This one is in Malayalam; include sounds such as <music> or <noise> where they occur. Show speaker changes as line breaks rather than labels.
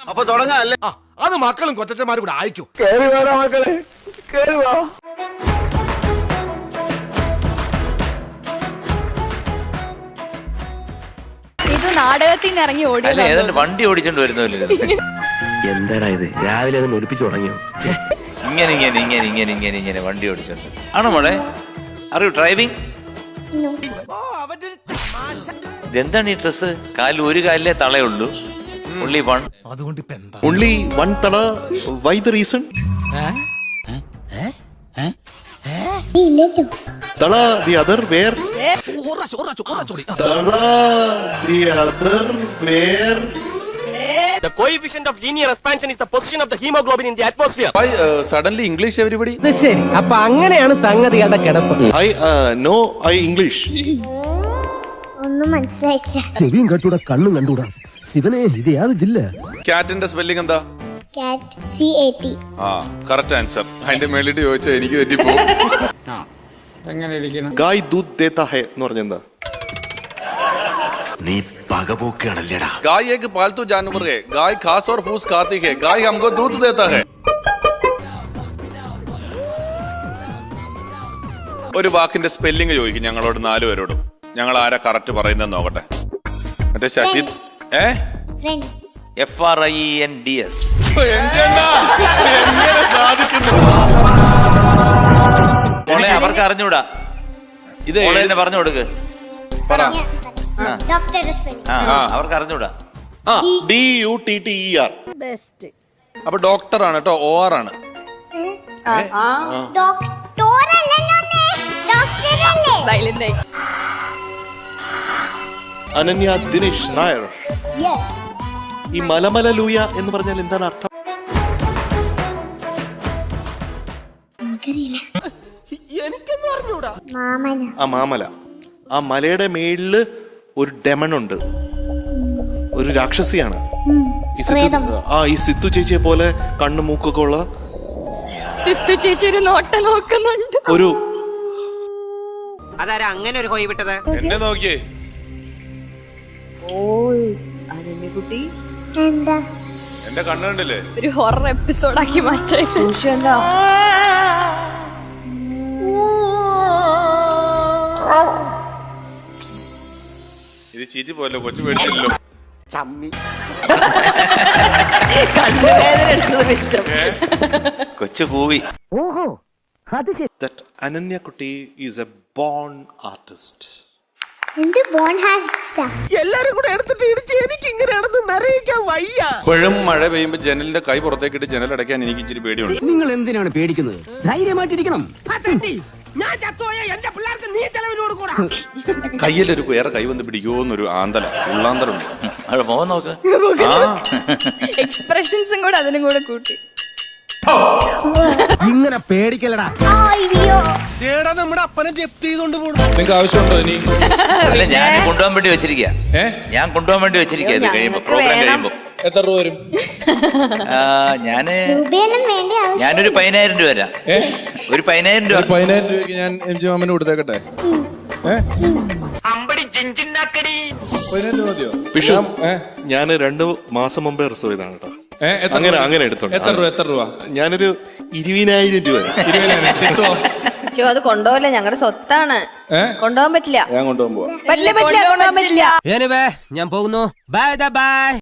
അപ്പൊ തുടങ്ങാല്ലേ?
ആ അത് മക്കളും കൊച്ചന്മാരും കൂടെ വാ.
ഇത് നാടകത്തിൽ നിന്ന് ഇറങ്ങി
അല്ല
ഓടിയതാണ്
ഏതാണ്ട് വണ്ടി ഓടിച്ചോണ്ട് വരുന്നില്ല
എന്താടാ ഇത്? രാവിലെ അത് ഒലിപ്പിച്ചു തുടങ്ങിയോ.
ഇങ്ങനെ ഇങ്ങനെ ഇങ്ങനെ ഇങ്ങനെ ഇങ്ങനെ ഇങ്ങനെ വണ്ടി ഓടിച്ചോണ്ട്. ആണോ മോളെ? അറിയൂ ഡ്രൈവിംഗ് ഇതെന്താണ് ഈ ഡ്രസ് കാലിൽ ഒരു കാലിലെ തളയുള്ളൂ ഉള്ളി വൺ
അതുകൊണ്ട് ഇപ്പൊ എന്താ
only one tala why the reason tala the other where tala the other where
The coefficient of linear expansion is the position of the hemoglobin in the atmosphere.
by suddenly english everybody
ശരി അപ്പൊ അങ്ങനെയാണ് സംഗതികളുടെ കിടപ്പ്
i uh, no i english
ഒന്നും മനസ്സിലായില്ല
ചെവിയും കണ്ടൂടാ കണ്ണും കണ്ടൂടാ ശിവനെ ഇത് യാത് ജില്ല
ക്യാറ്റിന്റെ സ്പെല്ലിംഗ് എന്താ
കാറ്റ് സി എ ടി
ആ കറക്റ്റ് ആൻസർ അതിന്റെ മേളിട്ട് ചോദിച്ചാൽ എനിക്ക് തെറ്റിപ്പോ
ഗായ് ദൂത് ദേത്ത ഹെ എന്ന് പറഞ്ഞെന്താ
നീ പകപോക്കാണല്ലേടാ
गाय एक पालतू जानवर है गाय घास और फूस खाती है गाय हमको दूध देता है ഒരു വാക്കിന്റെ സ്പെല്ലിംഗ് ചോദിക്കും ഞങ്ങളോട് നാലുപേരോടും ഞങ്ങൾ ആരാ കറക്റ്റ് പറയുന്നത് നോക്കട്ടെ മറ്റേ ശശി ഏ?
F R I N D S മോളെ അവർക്ക് അറിഞ്ഞൂടാ.
ഇത്
മോളെ തന്നെ പറഞ്ഞു കൊടുക്ക്.
പറ.
ആ. അവർക്ക് അറിഞ്ഞൂടാ.
ആ D U T T E R
best
അപ്പൊ ഡോക്ടർ ആണ്. കേട്ടോ ഒ ആർ ആണ്
ഡോക്ടർ ഡോക്ടറല്ലേ
സൈലന്റ് ആയി.
അനന്യ ദിനേഷ് നായർ.
യെസ്
ഈ മലമല ലൂയ എന്ന് പറഞ്ഞാൽ എന്താണ് അർത്ഥം? ആ മാമല. ആ മലയുടെ മേളിൽ ഒരു ഡെമൺ ഉണ്ട് ഒരു രാക്ഷസിയാണ്. ഈ സിത്തു ആ ഈ സിത്തു ചേച്ചിയെ പോലെ കണ്ണു മൂക്കൊക്കെ ഉള്ള
സിത്തു ചേച്ചി ഒരു നോട്ട നോക്കുന്നുണ്ട്.
ഒരു
അതാരാ അങ്ങനെ ഒരു കോയി വിട്ടത്?
എന്നെ നോക്കിയേ.
എന്താ?
എന്റെ കണ്ണ് കണ്ടില്ലേ?
ഒരു ഹൊറർ എപ്പിസോഡാക്കി മാറ്റായി
ഇത് ചീറ്റി പോലെ കൊച്ചു പേടിച്ചില്ലല്ലോ. <laughs>
കൊച്ചു കൂവി.
that Ananya Kuti is a born artist.
എന്ത് ബോൺ ഹാരിസ്റ്റാ
എല്ലാരും കൂടെ എടുത്തിട്ട് ഇടിച്ച് എനിക്ക് ഇങ്ങനെ നടന്ന് നിറയിക്കാൻ വയ്യ.
ഇപ്പോഴും മഴ പെയ്യുമ്പോ ജനലിന്റെ കൈ പുറത്തേക്കിട്ട് ജനൽ അടയ്ക്കാൻ എനിക്ക് ഇച്ചിരി പേടിയുണ്ട്.
നിങ്ങൾ എന്തിനാണ് പേടിക്കുന്നത്? ധൈര്യമായിട്ടിരിക്കണം.
ഞാൻ ചത്തോയ എന്റെ പിള്ളേർക്ക് നീ ചെലവിന് കൊടുക്കൂടാ.
കയ്യിലൊരു വേറെ കൈ വന്ന് പിടിക്കുമോന്നൊരു ആന്തല ഉള്ളാന്തലുണ്ട്.
അവിടെ മുഖം നോക്ക്.
ആ. <laughs>
എക്സ്പ്രഷൻസും കൂടെ അതിനും കൂടെ കൂട്ടി.
ഇങ്ങനെ പേടിക്കലടാ
അയ്യോ
നിങ്ങൾക്ക് ആവശ്യമുണ്ടോ ഇനി?
അല്ല ഞാൻ കൊണ്ടുപോകാൻ വേണ്ടി വെച്ചിരിക്കുക ഞാൻ കൊണ്ടുപോകാൻ വേണ്ടി വെച്ചിരിക്കുക ഇത് കഴിയുമ്പോ പ്രോഗ്രാം കഴിയുമ്പോ.
എത്ര രൂപ വരും?
ആ,
ഞാൻ
ഞാനൊരു പതിനായിരം രൂപ തരാം. ഒരു പതിനായിരം രൂപ.
പതിനായിരം രൂപയ്ക്ക് ഞാൻ എം ജി മാമന് കൊടുത്തേക്കട്ടെ. പതിനായിരം രൂപ മതിയോ? ഞാൻ-
ഞാൻ രണ്ട് മാസം മുമ്പേ റിസർവ് ചെയ്താണ് കേട്ടോ. അങ്ങനെ? അങ്ങനെ എടുത്തോണ്ട്.
എത്ര രൂപ എത്ര രൂപ?
ഞാനൊരു ഇരുപതിനായിരം രൂപ?
ചോ അത് കൊണ്ടുപോകില്ല? ഞങ്ങളുടെ സ്വത്താണ്? കൊണ്ടുപോകാൻ പറ്റില്ല.
ഞാൻ കൊണ്ടുപോകാൻ പോവാ.
പറ്റില്ല പറ്റില്ല കൊണ്ടുപോകാൻ പറ്റില്ല.
ഞാൻ പോകുന്നു. Bye bye